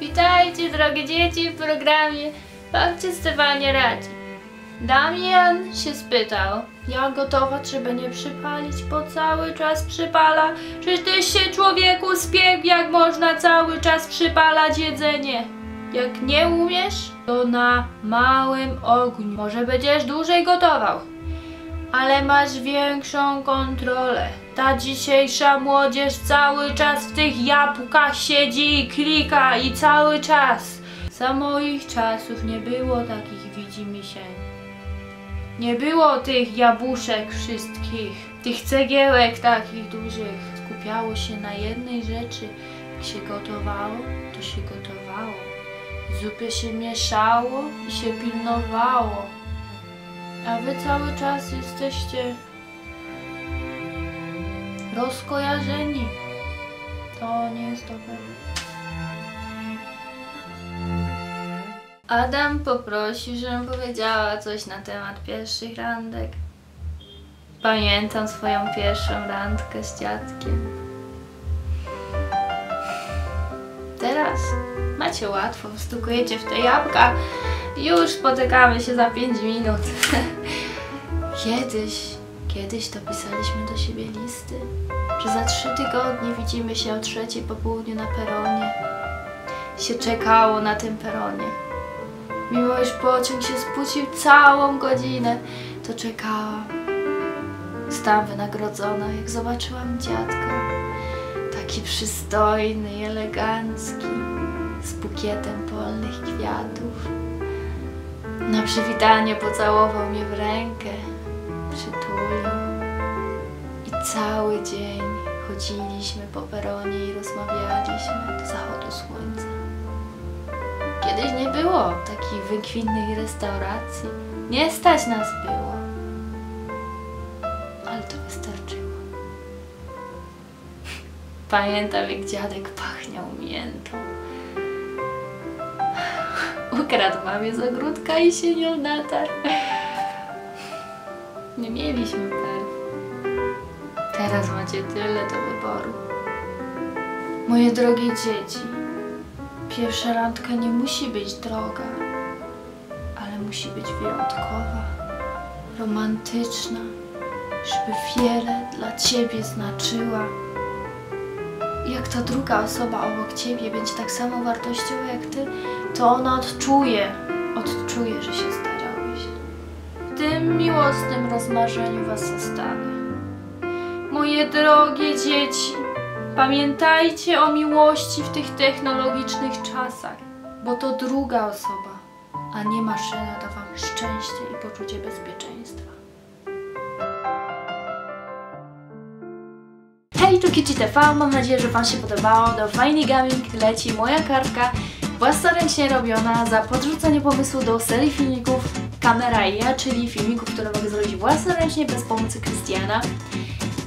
Witajcie drogie dzieci w programie Babcia Stefania radzi. Damian się spytał, jak gotować, żeby nie przypalić, bo cały czas przypala. Czy tyś się człowieku spiegł, jak można cały czas przypalać jedzenie? Jak nie umiesz, to na małym ogniu. Może będziesz dłużej gotował, ale masz większą kontrolę. Ta dzisiejsza młodzież cały czas w tych jabłkach siedzi i klika i cały czas. Za moich czasów nie było takich widzimisię. Nie było tych jabłuszek wszystkich, tych cegiełek takich dużych. Skupiało się na jednej rzeczy. Jak się gotowało, to się gotowało. Zupy się mieszało i się pilnowało. A wy cały czas jesteście rozkojarzeni. To nie jest dobre. Adam poprosił, żebym powiedziała coś na temat pierwszych randek. Pamiętam swoją pierwszą randkę z dziadkiem. Teraz macie łatwo, wstukujecie w te jabłka już spotykamy się za 5 minut. Kiedyś, kiedyś to pisaliśmy do siebie listy, że za trzy tygodnie widzimy się o trzeciej po południu na peronie. Się czekało na tym peronie. Mimo iż pociąg się spóźnił całą godzinę, to czekałam. Zostałam wynagrodzona, jak zobaczyłam dziadka. Taki przystojny i elegancki, z bukietem polnych kwiatów. Na przywitanie pocałował mnie w rękę, przytulił. I cały dzień chodziliśmy po peronie i rozmawialiśmy do zachodu słońca. Kiedyś nie było takich wykwintnych restauracji. Nie stać nas było. Ale to wystarczyło. Pamiętam, jak dziadek pachniał miętą. Ukradł mamie z ogródka i się nią natarł. Nie mieliśmy perf. Teraz macie tyle do wyboru. Moje drogie dzieci, pierwsza randka nie musi być droga, ale musi być wyjątkowa, romantyczna, żeby wiele dla ciebie znaczyła. Jak ta druga osoba obok ciebie będzie tak samo wartościowa jak ty, to ona odczuje, odczuje, że się starałeś. W tym miłosnym rozmarzeniu was zostawię. Moje drogie dzieci, pamiętajcie o miłości w tych technologicznych czasach, bo to druga osoba, a nie maszyna da wam szczęście i poczucie bezpieczeństwa. Hej, tu Kici TV, mam nadzieję, że Wam się podobało. Do Fajny Gaming leci moja kartka własnoręcznie robiona za podrzucenie pomysłu do serii filmików Kamera i ja, czyli filmików, które mogę zrobić własnoręcznie bez pomocy Krystiana.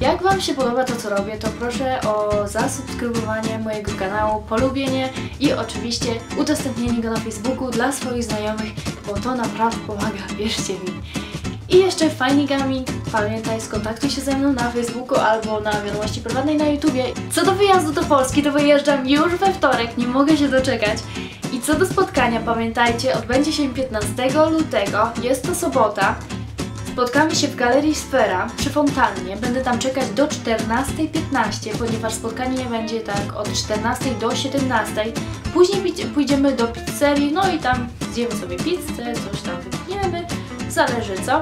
Jak Wam się podoba to, co robię, to proszę o zasubskrybowanie mojego kanału, polubienie i oczywiście udostępnienie go na Facebooku dla swoich znajomych, bo to naprawdę pomaga, wierzcie mi. I jeszcze fajny gaming, pamiętaj skontaktuj się ze mną na Facebooku albo na wiadomości prywatnej na YouTubie. Co do wyjazdu do Polski, to wyjeżdżam już we wtorek, nie mogę się doczekać. I co do spotkania, pamiętajcie, odbędzie się 15 lutego, jest to sobota. Spotkamy się w Galerii Sfera przy fontannie. Będę tam czekać do 14.15, ponieważ spotkanie nie będzie tak od 14 do 17. Później pójdziemy do pizzerii, no i tam zjemy sobie pizzę, coś tam zależy co.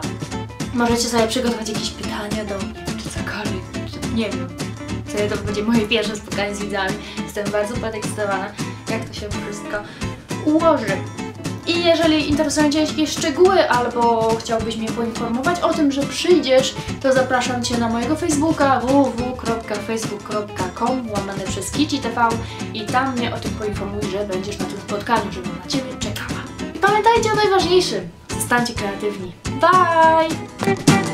Możecie sobie przygotować jakieś pytania do mnie, czy cokolwiek, czy nie wiem. Wtedy to będzie moje pierwsze spotkanie z widzami. Jestem bardzo podekscytowana, jak to się wszystko ułoży. I jeżeli interesują Cię jakieś szczegóły, albo chciałbyś mnie poinformować o tym, że przyjdziesz, to zapraszam Cię na mojego Facebooka www.facebook.com łamane przez Kici TV i tam mnie o tym poinformuj, że będziesz na tym spotkaniu, żebym na Ciebie czekała. I pamiętajcie o najważniejszym, zostańcie kreatywni. Bye!